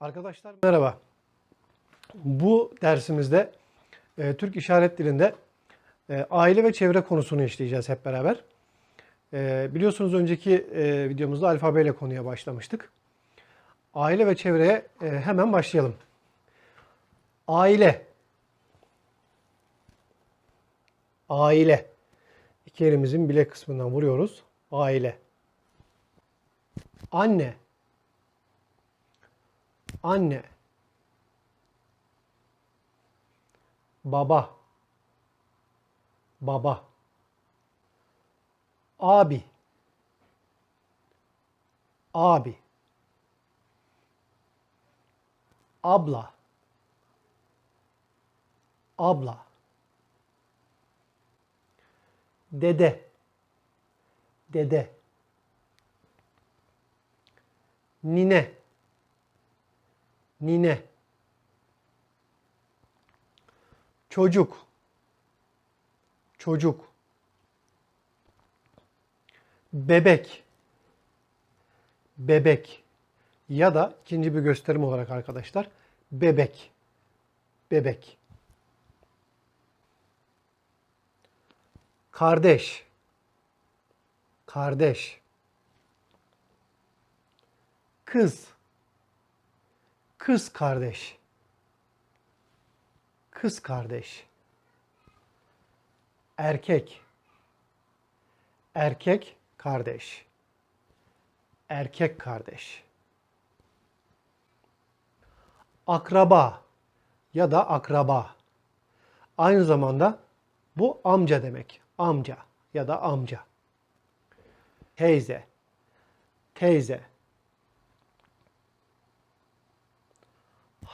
Arkadaşlar merhaba. Bu dersimizde e, Türk İşaret Dili'nde e, aile ve çevre konusunu işleyeceğiz hep beraber. E, biliyorsunuz önceki e, videomuzda alfabeyle konuya başlamıştık. Aile ve çevreye e, hemen başlayalım. Aile. Aile. İki elimizin bilek kısmından vuruyoruz. Aile. Anne. Anne. Baba. Baba. Abi. Abi. Abla. Abla. Dede. Dede. Nine. Nine. Çocuk. Çocuk. Bebek. Bebek. Ya da ikinci bir gösterim olarak arkadaşlar bebek. Bebek. Kardeş. Kardeş. Kız. Kız kardeş. Kız kardeş. Erkek. Erkek kardeş. Erkek kardeş. Akraba ya da akraba. Aynı zamanda bu amca demek. Amca ya da amca. Teyze. Teyze.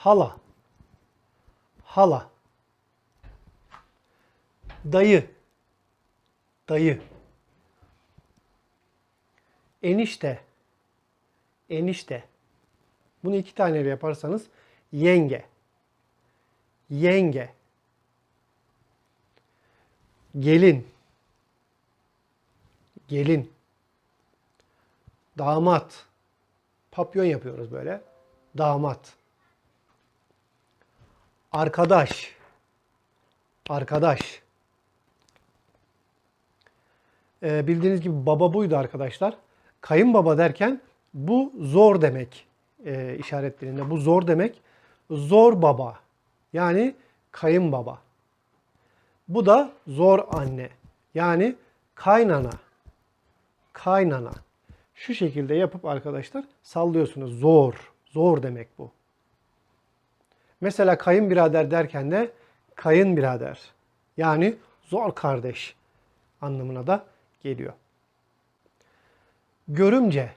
Hala. Hala. Dayı. Dayı. Enişte. Enişte. Bunu iki taneyle yaparsanız yenge. Yenge. Gelin. Gelin. Damat. Papyon yapıyoruz böyle. Damat. Arkadaş. Arkadaş. Ee, bildiğiniz gibi baba buydu arkadaşlar. Kayınbaba derken bu zor demek e, işaret. Bu zor demek. Zor baba. Yani kayınbaba. Bu da zor anne. Yani kaynana. Kaynana. Şu şekilde yapıp arkadaşlar sallıyorsunuz. Zor. Zor demek bu. Mesela kayınbirader derken de kayınbirader. Yani zor kardeş anlamına da geliyor. Görümce.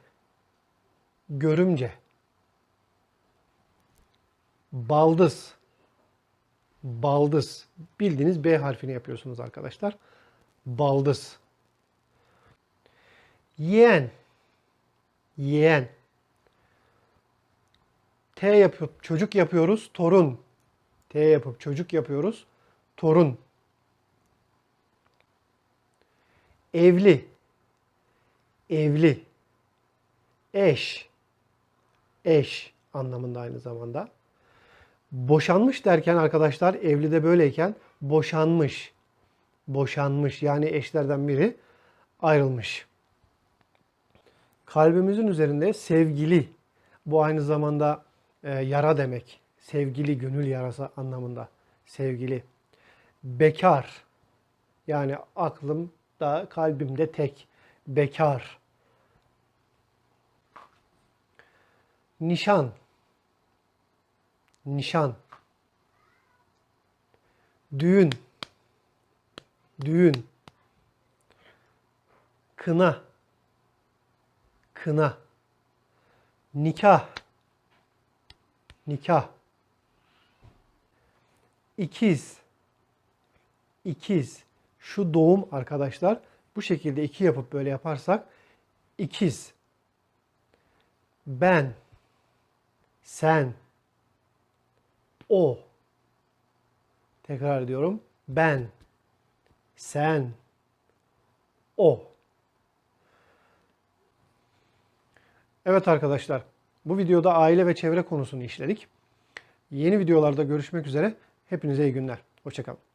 Görümce. Baldız. Baldız. Bildiğiniz B harfini yapıyorsunuz arkadaşlar. Baldız. Yeğen. Yeğen. T yapıp çocuk yapıyoruz. Torun. T yapıp çocuk yapıyoruz. Torun. Evli. Evli. Eş. Eş anlamında aynı zamanda. Boşanmış derken arkadaşlar evlide böyleyken boşanmış. Boşanmış yani eşlerden biri ayrılmış. Kalbimizin üzerinde sevgili. Bu aynı zamanda e, yara demek. Sevgili, gönül yarası anlamında. Sevgili. Bekar. Yani aklımda, kalbimde tek. Bekar. Nişan. Nişan. Düğün. Düğün. Kına. Kına. Nikah. Nikah. İkiz. İkiz. Şu doğum arkadaşlar bu şekilde iki yapıp böyle yaparsak ikiz. Ben. Sen. O. Tekrar ediyorum. Ben. Sen. O. Evet arkadaşlar. Bu videoda aile ve çevre konusunu işledik. Yeni videolarda görüşmek üzere. Hepinize iyi günler. Hoşçakalın.